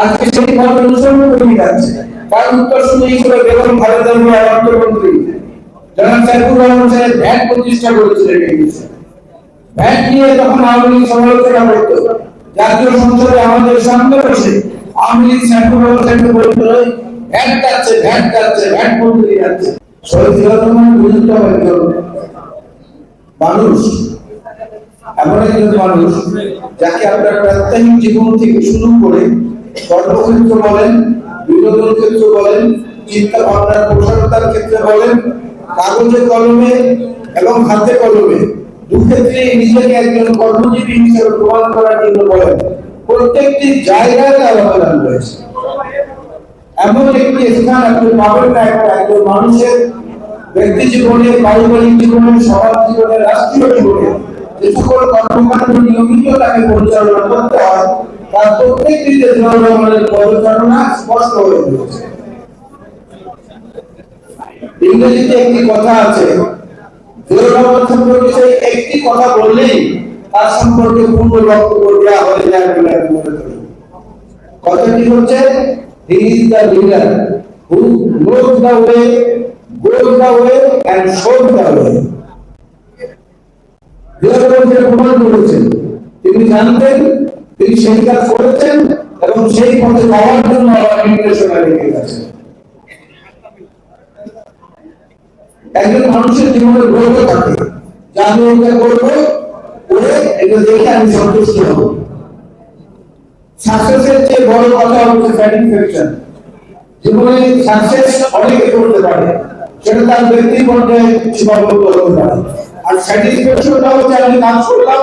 আজকে সেই পথ অনুসরণ করে যাচ্ছে, তার উত্তর শুনে হিসেবে বেগম খালেদা জিয়া অর্থমন্ত্রী জনাব সাইফুর রহমান সাহেব ভ্যাট প্রতিষ্ঠা করেছিলেন ভ্যাট নিয়ে তখন আওয়ামী সমালোচনা করতো, জাতীয় সংসদে আমাদের সামনে বসে আওয়ামী লীগ সাইফুর রহমান সাহেবকে বলতো ভ্যাট যাচ্ছে ভ্যাট যাচ্ছে, ভ্যাট মন্ত্রী যাচ্ছে। মানুষ, এমন একজন মানুষ যাকে আপনার প্রাত্যহিক জীবন থেকে শুরু করে কর্মক্ষেত্র বলেন, বিনোদন ক্ষেত্র বলেন, চিন্তা ভাবনার প্রসারতার ক্ষেত্রে বলেন, কাগজে কলমে এবং হাতে কলমে। দুক্ষেত্রে নিজেকে একজন কর্মজীবী হিসেবে প্রমাণ করার জন্য বলেন, প্রত্যেকটি জায়গায় তার অবদান রয়েছে। এমন একটি স্থান আপনি পাবেন না একটা একজন মানুষের ব্যক্তি জীবনে পারিবারিক জীবনে সমাজ জীবনে রাষ্ট্রীয় জীবনে যে সকল কর্মকাণ্ড নিয়মিত তাকে পরিচালনা করতে হয় তার প্রত্যেকটিতে জিয়াউর পরিচালনা স্পষ্ট হয়ে রয়েছে ইংরেজিতে একটি কথা আছে জিয়াউর রহমান সম্পর্কে সেই একটি কথা বললেই তার সম্পর্কে পূর্ণ বক্তব্য দেওয়া হয়ে যায় বলে আমি মনে করি। কথাটি হচ্ছে? He is the leader who knows the way goes the way and shows the way যেটা প্রমাণ করেছেন। তিনি জানতেন তিনি সেই কাজ করেছেন এবং সেই পথে যাওয়ার জন্য আমার নির্দেশনা রেখে গেছেন। একজন মানুষের জীবনে গর্ব থাকে, যে আমি এটা করব করে এটা দেখে আমি সন্তুষ্ট হব। সাকসেসের চেয়ে বড় কথা হচ্ছে স্যাটিসফ্যাকশন জীবনে সাকসেস অনেকে করতে পারে, সেটা তার ব্যক্তি পর্যায়ে সীমাবদ্ধ হতে পারে। আর স্যাটিসফ্যাকশনটা হচ্ছে আমি কাজ করলাম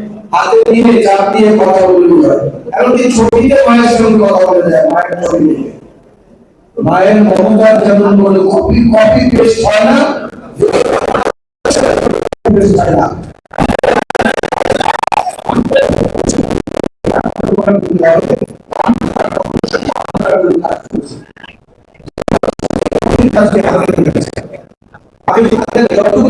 হাতে নিয়ে চাপ দিয়ে কথা বলতে হয়। এমনকি ছবিতে মায়ের সঙ্গে কথা বলে যায়, মায়ের ছবি দেখে। মায়ের মমতার যেমন বলে, কপি কপি, পেস্ট হয় না আমি যতটুকু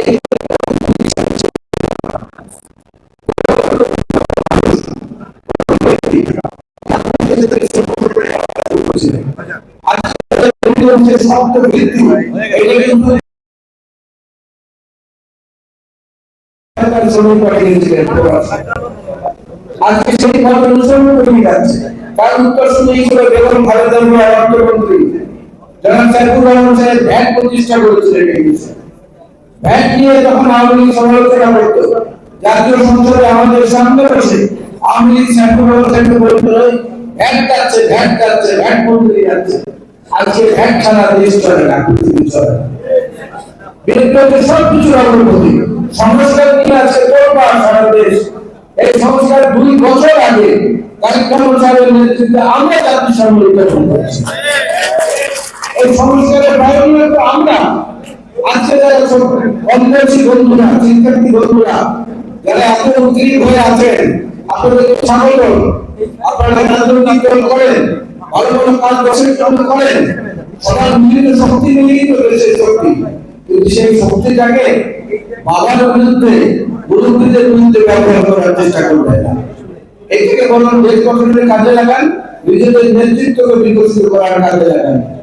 এই আজকে সেই পথ অনুসরণ করে যাচ্ছে তার উত্তর শুনে জিয়া অর্থমন্ত্রী জনাব সাইফুর রহমান সাহেব ভ্যাট প্রতিষ্ঠা করেছিলেন ভ্যাট নিয়ে তখন আওয়ামী লীগ সমালোচনা করতো, জাতীয় সংসদে আমাদের সামনে বসে আওয়ামী লীগ সাইফুর রহমান সাহেবকে বলতো ভ্যাট যাচ্ছে ভ্যাট যাচ্ছে, ভ্যাট মন্ত্রী যাচ্ছে। আজকে ভ্যাট ছাড়া দেশ চলে না অগ্রগতি। সংস্কার নিয়ে সারা দেশ। এই সংস্কার দুই বছর আগে সাহেবের নেতৃত্বে আমরা নির্বাচন করেছি। এই সংস্কারের বাইরে তো আমরা। আজকে যারা সব বন্ধুরা, শিক্ষার্থী বন্ধুরা, যারা এত উদ্গ্রীব হয়ে আছেন আপনাদেরকে স্বাগত। আপনারা করেন, ভালো ভালো কাজ জন্য করেন, সবার মিলিত শক্তি মিলিয়ে তো দেশের শক্তি। কিন্তু সেই শক্তিটাকে বাবার বিরুদ্ধে, মুরব্বীদের বিরুদ্ধে ব্যবহার করার চেষ্টা করবেন না। দেশ গঠনের কাজে লাগান, নিজেদের নেতৃত্বকে বিকশিত করার কাজে লাগান।